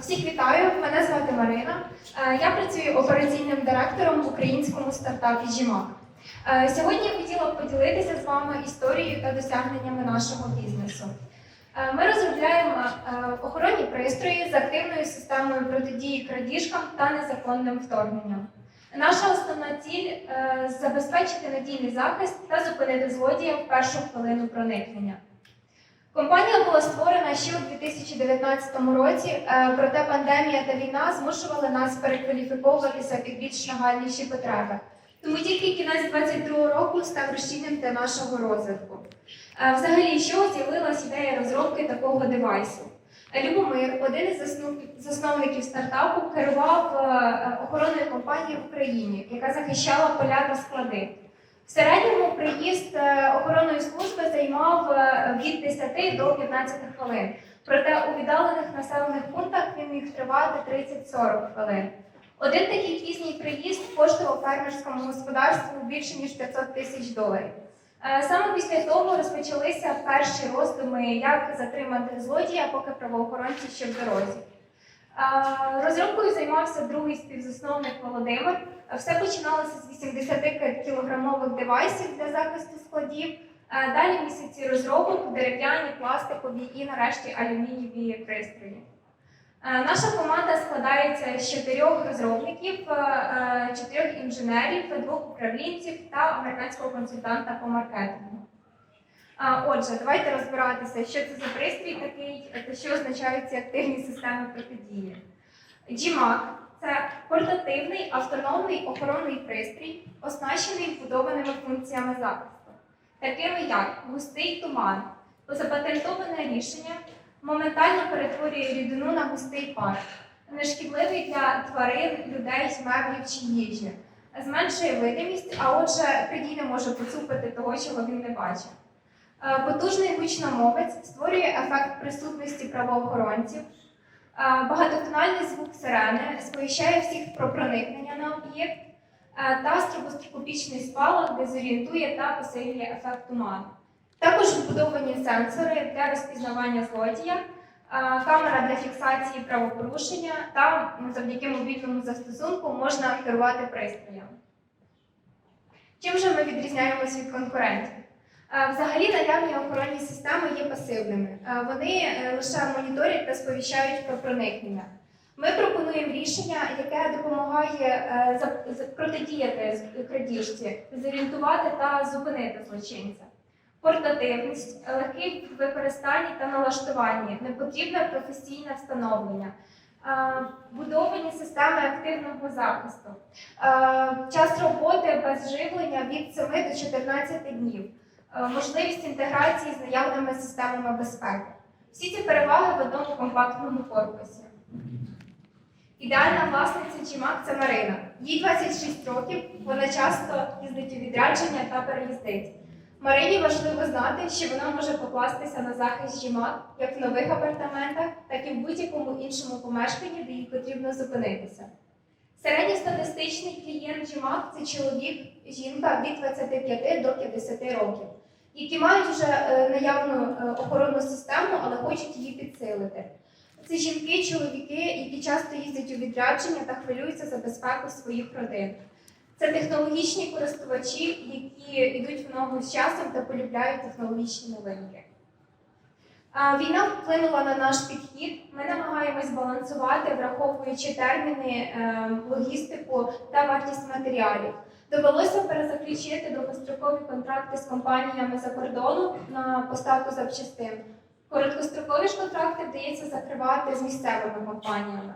Всіх вітаю, мене звати Марина. Е, Я працюю операційним директором в українському стартапі Жімак. Е, Сьогодні я хотіла б поділитися з вами історією та досягненнями нашого бізнесу. Е, Ми розробляємо охоронні пристрої з активною системою протидії крадіжкам та незаконним вторгненням. Наша основна ціль забезпечити надійний захист та зупинити злодія в першу хвилину проникнення. Компанія була створена ще у 2019 році, е, проте пандемія та війна змушували нас перекваліфіковуватися під більш нагальніші потреби. Тому тільки кінець 2022 року став розчинним для нашого розвитку. Е, Взагалі, що з'явилась ідея розробки такого девайсу? Е, Любомир, один із засновників стартапу, керував охоронною компанією в Україні, яка захищала поля та склади. В середньому приїзд охоронної служби займав від 10 до 15 хвилин. Проте у віддалених населених пунктах він міг тривати 30-40 хвилин. Один такий пізній приїзд коштував фермерському господарству більше ніж 500 тисяч доларів. Е, Саме після того розпочалися перші роздуми, як затримати злодія, поки правоохоронці ще в дорозі. Е, Розробкою займався другий співзасновник Володимир. Все починалося з 80 кілограмових девайсів для захисту складів. Далі місяці розробок, дерев'яні, пластикові і нарешті алюмінієві пристрої. Наша команда складається з чотирьох розробників, е, е, чотирьох інженерів, двох управлінців та американського консультанта по маркетингу. Отже, давайте розбиратися, що це за пристрій такий та що означають ці активні системи протидії. GMAC – це портативний автономний охоронний пристрій, оснащений вбудованими функціями захисту, такими як густий туман, запатентоване рішення моментально перетворює рідину на густий пар, нешкідливий для тварин, людей, меблів чи їжі, зменшує видимість, а отже, крадій не може поцупити того, чого він не бачить. Е, Потужний гучномовець створює ефект присутності правоохоронців. Е, Багатотональний звук сирени сповіщає всіх про проникнення на об'єкт та стробоскопічний спалах дезорієнтує та посилює ефект туману. Також вбудовані сенсори для розпізнавання злодія, е, камера для фіксації правопорушення та завдяки мобільному застосунку можна керувати пристроєм. Чим же ми відрізняємось від конкурентів? Е, Взагалі наявні охоронні системи є пасивними. Е, Вони е, лише моніторять та сповіщають про проникнення. Ми пропонуємо рішення, яке допомагає е, протидіяти крадіжці, зорієнтувати та зупинити злочинця. Портативність, легкий в використанні та налаштуванні, непотрібне професійне встановлення, Е, будовані системи активного захисту, Е, час роботи без живлення від 7 до 14 днів, можливість інтеграції з наявними системами безпеки. Всі ці переваги в одному компактному корпусі. Ідеальна власниця Чимак це Марина. Їй 26 років, вона часто їздить у відрядження та переїздить. Марині важливо знати, що вона може покластися на захист жімак як в нових апартаментах, так і в будь-якому іншому помешканні, де їй потрібно зупинитися. Середньостатистичний клієнт жімак це чоловік, жінка від 25 до 50 років, які мають вже е, наявну е, охоронну систему, але хочуть її підсилити. Це жінки, чоловіки, які часто їздять у відрядження та хвилюються за безпеку своїх родин. Це технологічні користувачі, які йдуть в ногу з часом та полюбляють технологічні новинки. Війна вплинула на наш підхід. Ми намагаємось балансувати, враховуючи терміни, е, логістику та вартість матеріалів. Довелося перезаключити довгострокові контракти з компаніями за кордону на поставку запчастин. Короткострокові ж контракти вдається закривати з місцевими компаніями.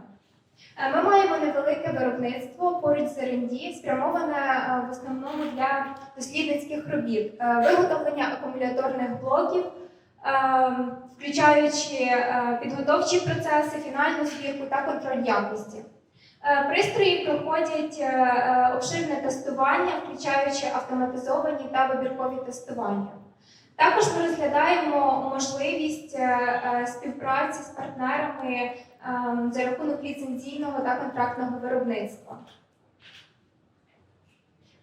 Е, Ми маємо невелике виробництво поруч з R&D, спрямоване е, в основному для дослідницьких робіт, Е, виготовлення акумуляторних блоків, включаючи підготовчі процеси, фінальну звірку та контроль якості. Пристрої проходять обширне тестування, включаючи автоматизовані та вибіркові тестування. Також ми розглядаємо можливість е, е, співпраці з партнерами ем, за рахунок ліцензійного та контрактного виробництва.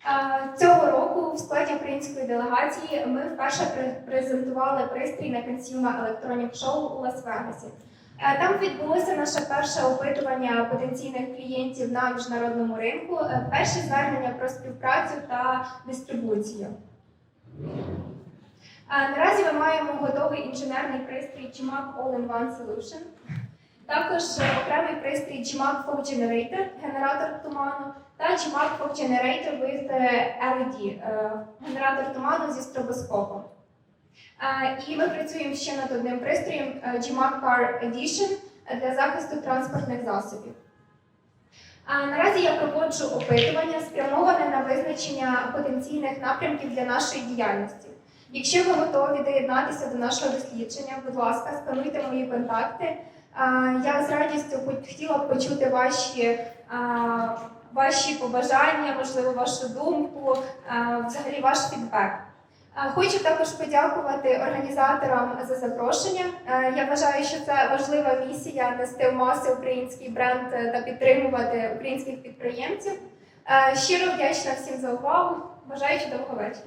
Е, Цього року в складі української делегації ми вперше презентували пристрій на Consumer Electronic Show у Лас-Вегасі. Там відбулося наше перше опитування потенційних клієнтів на міжнародному ринку, перші звернення про співпрацю та дистрибуцію. Наразі ми маємо готовий інженерний пристрій GMAC All-in-One Solution. Також е, окремий пристрій GMAC Fog Generator, генератор туману, та GMAC Fog Generator with е, LED, е, генератор туману зі стробоскопом. І ми працюємо ще над одним пристроєм GMAC Car Edition для захисту транспортних засобів. Наразі я проводжу опитування, спрямоване на визначення потенційних напрямків для нашої діяльності. Якщо ви готові доєднатися до нашого дослідження, будь ласка, скануйте мої контакти. Я з радістю хотіла б почути ваші, ваші побажання, можливо, вашу думку, взагалі ваш фідбек. Хочу також подякувати організаторам за запрошення. Я вважаю, що це важлива місія нести в маси український бренд та підтримувати українських підприємців. Щиро вдячна всім за увагу. Бажаю чудового вечора.